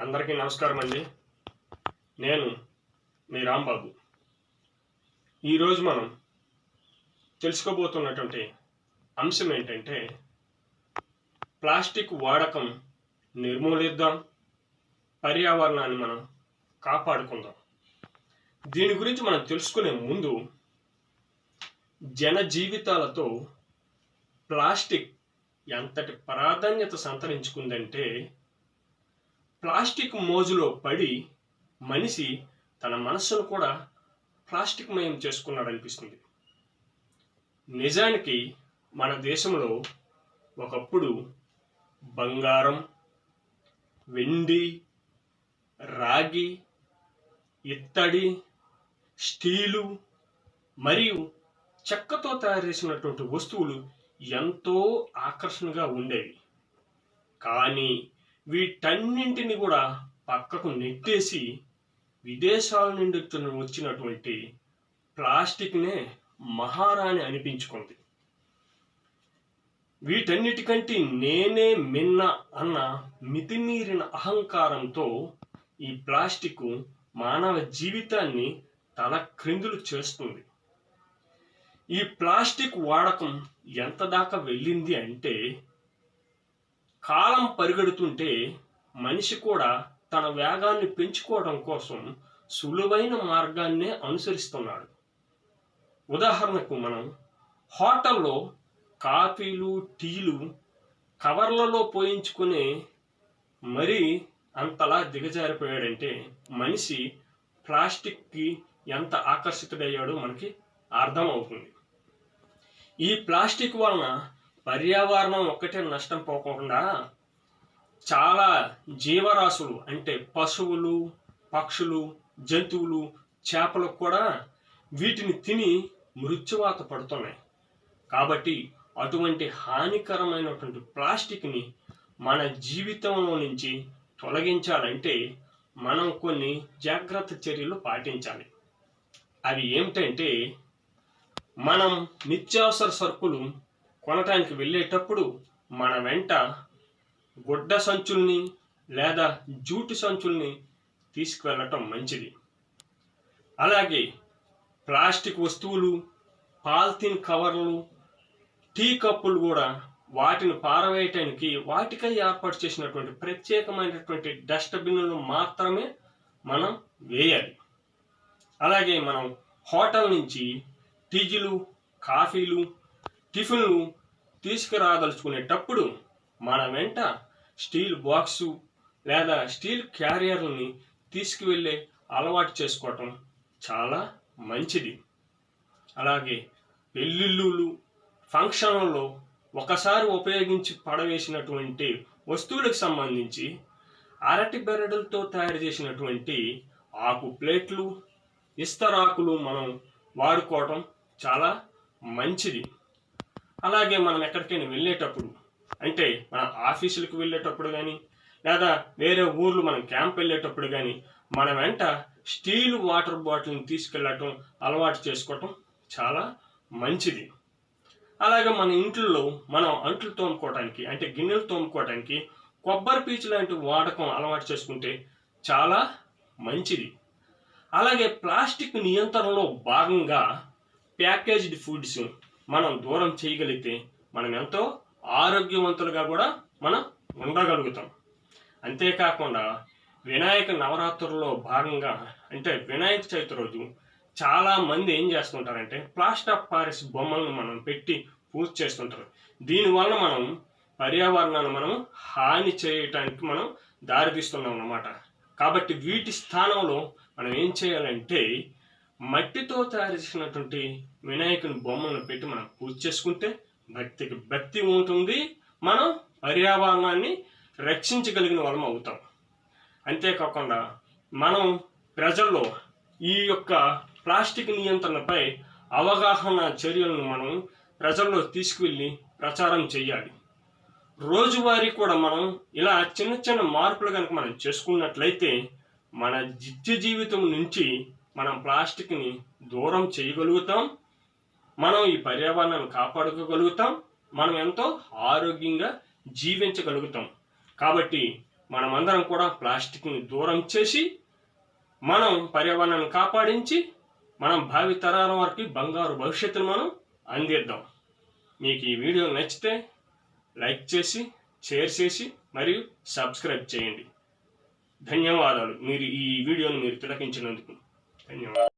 అందరికీ నమస్కారం అండి. నేను మీ రాంబాబు. ఈరోజు మనం తెలుసుకోబోతున్నటువంటి అంశం ఏంటంటే ప్లాస్టిక్ వాడకం నిర్మూలిద్దాం పర్యావరణాన్ని మనం కాపాడుకుందాం. దీని గురించి మనం తెలుసుకునే ముందు జన జీవితాలతో ప్లాస్టిక్ ఎంతటి ప్రాధాన్యత సంతరించుకుందంటే ప్లాస్టిక్ మోజులో పడి మనిషి తన మనస్సును కూడా ప్లాస్టిక్ మయం చేసుకున్నాడు అనిపిస్తుంది నిజానికి మన దేశంలో ఒకప్పుడు బంగారం వెండి రాగి ఇత్తడి స్టీలు మరియు చెక్కతో తయారు చేసినటువంటి వస్తువులు ఎంతో ఆకర్షణగా ఉండేవి. కానీ వీటన్నింటిని కూడా పక్కకు నెట్టేసి విదేశాల నుండి వచ్చినటువంటి ప్లాస్టిక్నే మహారాణి అనిపించుకుంది. వీటన్నిటికంటే నేనే మిన్న అన్న మితిమీరిన అహంకారంతో ఈ ప్లాస్టిక్ మానవ జీవితాన్ని తల క్రిందులు చేస్తుంది. ఈ ప్లాస్టిక్ వాడకం ఎంత దాకా వెళ్ళింది అంటే కాలం పరిగెడుతుంటే మనిషి కూడా తన వేగాన్ని పెంచుకోవడం కోసం సులువైన మార్గాన్నే అనుసరిస్తున్నాడు. ఉదాహరణకు మనం హోటల్లో కాఫీలు టీలు కవర్లలో పోయించుకునే మరీ అంతలా దిగజారిపోయాడంటే మనిషి ప్లాస్టిక్కి ఎంత ఆకర్షితుడయ్యాడో మనకి అర్థమవుతుంది. ఈ ప్లాస్టిక్ వలన పర్యావరణం ఒక్కటే నష్టం పోకుండా చాలా జీవరాశులు అంటే పశువులు పక్షులు జంతువులు చేపలకు కూడా వీటిని తిని మృత్యువాత పడుతున్నాయి. కాబట్టి అటువంటి హానికరమైనటువంటి ప్లాస్టిక్ని మన జీవితంలో నుంచి తొలగించాలంటే మనం కొన్ని జాగ్రత్త చర్యలు పాటించాలి. అవి ఏమిటంటే మనం నిత్యావసర సరుకులు కొనటానికి వెళ్ళేటప్పుడు మన వెంట గుడ్డ సంచుల్ని లేదా జూటు సంచుల్ని తీసుకువెళ్ళటం మంచిది. అలాగే ప్లాస్టిక్ వస్తువులు పాలిథిన్ కవర్లు టీ కప్పులు కూడా వాటిని పారవేయటానికి వాటికై ఏర్పాటు చేసినటువంటి ప్రత్యేకమైనటువంటి డస్ట్బిన్లను మాత్రమే మనం వేయాలి. అలాగే మనం హోటల్ నుంచి టీజీలు కాఫీలు టిఫిన్లు తీసుకురాదలుచుకునేటప్పుడు మన వెంట స్టీల్ బాక్సు లేదా స్టీల్ క్యారియర్లని తీసుకువెళ్ళే అలవాటు చేసుకోవటం చాలా మంచిది. అలాగే పెళ్ళిళ్ళు ఫంక్షన్లలో ఒకసారి ఉపయోగించి పడవేసినటువంటి వస్తువులకు సంబంధించి అరటి బెరడులతో తయారు చేసినటువంటి ఆకు ప్లేట్లు ఇస్తరాకులు మనం వాడుకోవటం చాలా మంచిది. అలాగే మనం ఎక్కడికైనా వెళ్ళేటప్పుడు అంటే మన ఆఫీసులకు వెళ్ళేటప్పుడు కానీ లేదా వేరే ఊర్లు మనం క్యాంప్ వెళ్ళేటప్పుడు కానీ మన వెంట స్టీల్ వాటర్ బాటిల్ని తీసుకెళ్ళటం అలవాటు చేసుకోవటం చాలా మంచిది. అలాగే మన ఇంట్లో మనం అంట్లు తోముకోవడానికి అంటే గిన్నెలు తోముకోవడానికి కొబ్బరి పీచు లాంటి వాడకం అలవాటు చేసుకుంటే చాలా మంచిది. అలాగే ప్లాస్టిక్ నియంత్రణలో భాగంగా ప్యాకేజ్డ్ ఫుడ్స్ మనం దూరం చేయగలిగితే మనం ఎంతో ఆరోగ్యవంతులుగా కూడా మనం ఉండగలుగుతాం. అంతేకాకుండా వినాయక నవరాత్రుల్లో భాగంగా అంటే వినాయక చవితి రోజు చాలా మంది ఏం చేస్తుంటారంటే ప్లాస్టర్ ఆఫ్ పారిస్ బొమ్మలను మనం పెట్టి పూజ చేస్తుంటారు. దీనివల్ల మనం పర్యావరణాన్ని మనం హాని చేయటానికి మనం దారితీస్తున్నాం అన్నమాట. కాబట్టి వీటి స్థానంలో మనం ఏం చేయాలంటే మట్టితో తయారు చేసినటువంటి వినాయకుని బొమ్మలను పెట్టి మనం పూజ చేసుకుంటే భక్తికి భక్తి ఉంటుంది. మనం పర్యావరణాన్ని రక్షించగలిగిన వాళ్ళం అవుతాం. అంతేకాకుండా మనం ప్రజల్లో ఈ యొక్క ప్లాస్టిక్ నియంత్రణపై అవగాహన చర్యలను మనం ప్రజల్లో తీసుకువెళ్ళి ప్రచారం చేయాలి. రోజువారీ కూడా మనం ఇలా చిన్న చిన్న మార్పులు కనుక మనం చేసుకున్నట్లయితే మన నిత్య జీవితం నుంచి మనం ప్లాస్టిక్ని దూరం చేయగలుగుతాం. మనం ఈ పర్యావరణాన్ని కాపాడుకోగలుగుతాం. మనం ఎంతో ఆరోగ్యంగా జీవించగలుగుతాం. కాబట్టి మనమందరం కూడా ప్లాస్టిక్ని దూరం చేసి మనం పర్యావరణాన్ని కాపాడించి మనం భావితరాల వారికి బంగారు భవిష్యత్తును మనం అందిద్దాం. మీకు ఈ వీడియో నచ్చితే లైక్ చేసి షేర్ చేసి మరియు సబ్స్క్రైబ్ చేయండి. ధన్యవాదాలు. మీరు ఈ వీడియోను మీరు తిలకించినందుకు. ధన్యవాదాలు